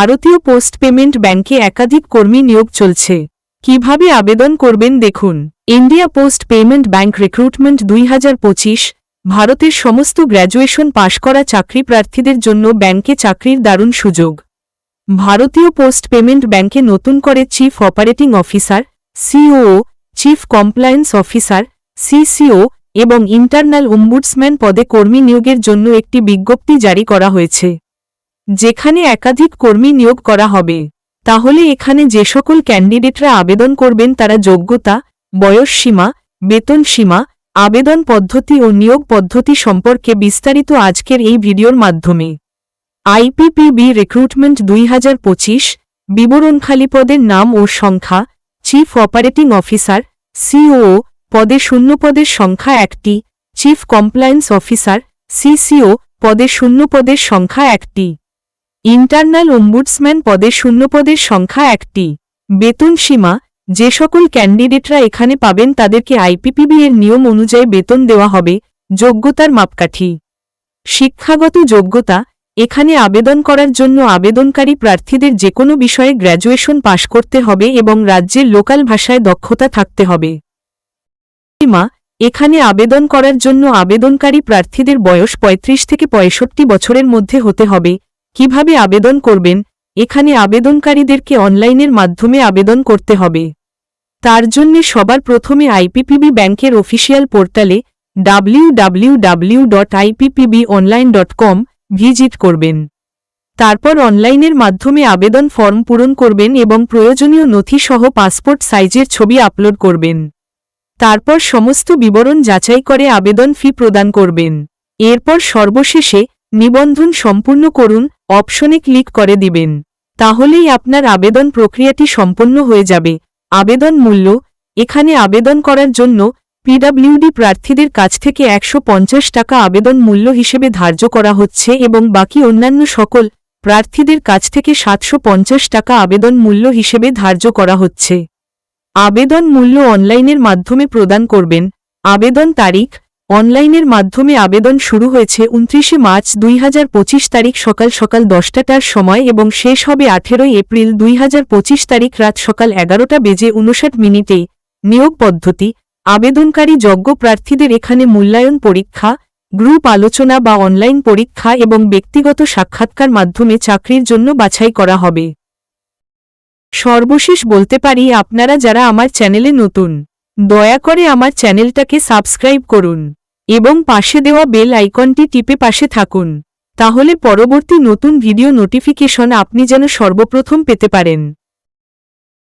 ভারতীয় post payment ব্যাংকে একাধিক কর্মী নিয়োগ চলছে। কীভাবে আবেদন করবেন দেখুন। India post payment bank recruitment দুই হাজার পঁচিশ, ভারতের সমস্ত গ্র্যাজুয়েশন পাশ করা চাকরি প্রার্থীদের জন্য ব্যাংকে চাকরির দারুণ সুযোগ। ভারতীয় পোস্ট পেমেন্ট ব্যাংকে নতুন করে chief operating officer CO chief compliance officer, CCO এবং ইন্টারনাল অম্বুডসম্যান পদে কর্মী নিয়োগের জন্য একটি বিজ্ঞপ্তি জারি করা হয়েছে। যেখানে একাধিক কর্মী নিয়োগ করা হবে, তাহলে এখানে যে সকল ক্যান্ডিডেটরা আবেদন করবেন তারা যোগ্যতা, বয়স সীমা, বেতন সীমা, আবেদন পদ্ধতি ও নিয়োগ পদ্ধতি সম্পর্কে বিস্তারিত আজকের এই ভিডিওর মাধ্যমে। আইপিপিবি রিক্রুটমেন্ট দুই হাজার পঁচিশ, বিবরণখালী পদের নাম ও সংখ্যা চিফ অপারেটিং অফিসার সিও পদে শূন্য পদের সংখ্যা একটি চিফ কমপ্লায়েন্স অফিসার সিসিও পদে শূন্য পদের সংখ্যা একটি। ইন্টারনাল অম্বুডসম্যান পদে শূন্য পদের সংখ্যা একটি। বেতন সীমা, যে সকল ক্যান্ডিডেটরা এখানে পাবেন তাদেরকে আইপিপিবি এর নিয়ম অনুযায়ী বেতন দেওয়া হবে, যোগ্যতার মাপকাঠি। শিক্ষাগত যোগ্যতা, এখানে আবেদন করার জন্য আবেদনকারী প্রার্থীদের যে কোনো বিষয়ে গ্র্যাজুয়েশন পাশ করতে হবে এবং রাজ্যের লোকাল ভাষায় দক্ষতা থাকতে হবে। সীমা, এখানে আবেদন করার জন্য আবেদনকারী প্রার্থীদের বয়স ৩৫ থেকে পঁয়ষট্টি বছরের মধ্যে হতে হবে কীভাবে আবেদন করবেন? এখানে আবেদনকারীদেরকে অনলাইনের মাধ্যমে আবেদন করতে হবে। তার জন্য সবার প্রথমে আইপিপিবি ব্যাংকের অফিসিয়াল পোর্টালে www.ippbonline.com ভিজিট করবেন। তারপর অনলাইনের মাধ্যমে আবেদন ফর্ম পূরণ করবেন এবং প্রয়োজনীয় নথি সহ পাসপোর্ট সাইজের ছবি আপলোড করবেন। তারপর সমস্ত বিবরণ যাচাই করে আবেদন ফি প্রদান করবেন। এরপর সর্বশেষে নিবন্ধন সম্পূর্ণ করুন অপশনে ক্লিক করে দিবেন। তাহলেই আপনার আবেদন প্রক্রিয়াটি সম্পন্ন হয়ে যাবে। আবেদন মূল্য, এখানে আবেদন করার জন্য পিডাব্লিউডি প্রার্থীদের কাছ থেকে একশো পঞ্চাশ টাকা আবেদন মূল্য হিসেবে ধার্য করা হচ্ছে এবং বাকি অন্যান্য সকল প্রার্থীদের কাছ থেকে সাতশো পঞ্চাশ টাকা আবেদন মূল্য হিসেবে ধার্য করা হচ্ছে। আবেদন মূল্য অনলাইনের মাধ্যমে প্রদান করবেন। আবেদন তারিখ অনলাইনের মাধ্যমে আবেদন শুরু হয়েছে উনত্রিশে মার্চ দুই হাজার পঁচিশ তারিখ সকাল সকাল দশটাটার সময় এবং শেষ হবে আঠেরোই এপ্রিল দুই হাজার পঁচিশ তারিখ রাত সকাল এগারোটা বেজে উনষাট মিনিটে। নিয়োগ পদ্ধতি, আবেদনকারী যোগ্য প্রার্থীদের এখানে মূল্যায়ন পরীক্ষা, গ্রুপ আলোচনা বা অনলাইন পরীক্ষা এবং ব্যক্তিগত সাক্ষাৎকার মাধ্যমে চাকরির জন্য বাছাই করা হবে। সর্বশেষ বলতে পারি আপনারা যারা আমার চ্যানেলে নতুন, দয়া করে আমার চ্যানেলটাকে সাবস্ক্রাইব করুন। এবং পাশে দেওয়া বেল আইকনটি টিপে পাশে থাকুন। তাহলে পরবর্তী নতুন ভিডিও নোটিফিকেশন আপনি যেন সর্বপ্রথম পেতে পারেন।